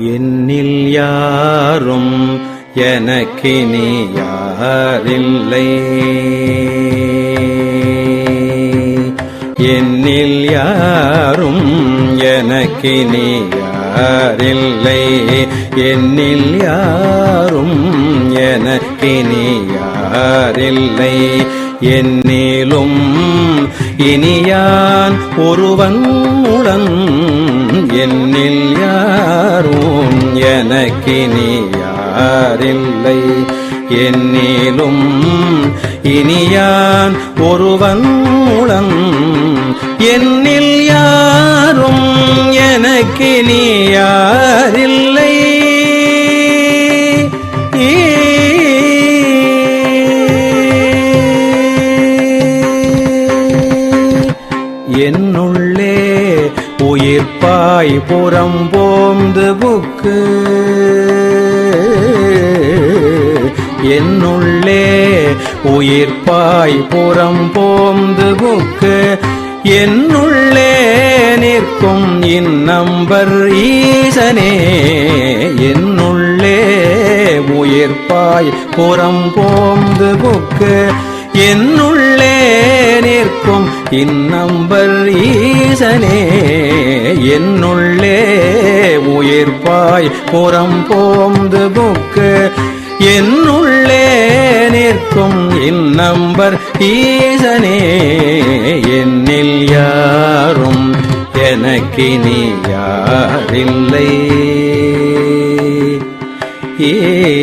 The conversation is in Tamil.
என்னில் யாரும் எனக்கினி யாரில்லை. என்னில் யாரும் எனக்கினி யாரில்லை. என்னில் யாரும் எனக்கினி யாரில்லை. என்னிலும் இனியான் ஒருவன் உடன் என்னில் எனக்கினி யாரில்லை என்னிலும் இனியான் ஒருவன் உடன் என்னில் யாரும் எனக்கினி யாரில்லை என்னுள்ளே உயிர்ப்பாய் புறம் போந்து புக்கு. என்னுள்ளே உயிர்ப்பாய் புறம் போந்து புக்கு. என்னுள்ளே நிற்கும் இந்நம்பர் ஈசனே. என்னுள்ளே உயிர்ப்பாய் புறம் போந்து புக்கு. என்னுள்ளே நிற்கும் இந்நம்பர் ஈசனே. என்னுள்ளே உயிர்ப்பாய் புறம் போந்து புக்கு. என்னுள்ளே நிற்கும் இந்நம்பர் ஈசனே என்னில் யாரும் எனக்கினி யாரில்லை. ஏ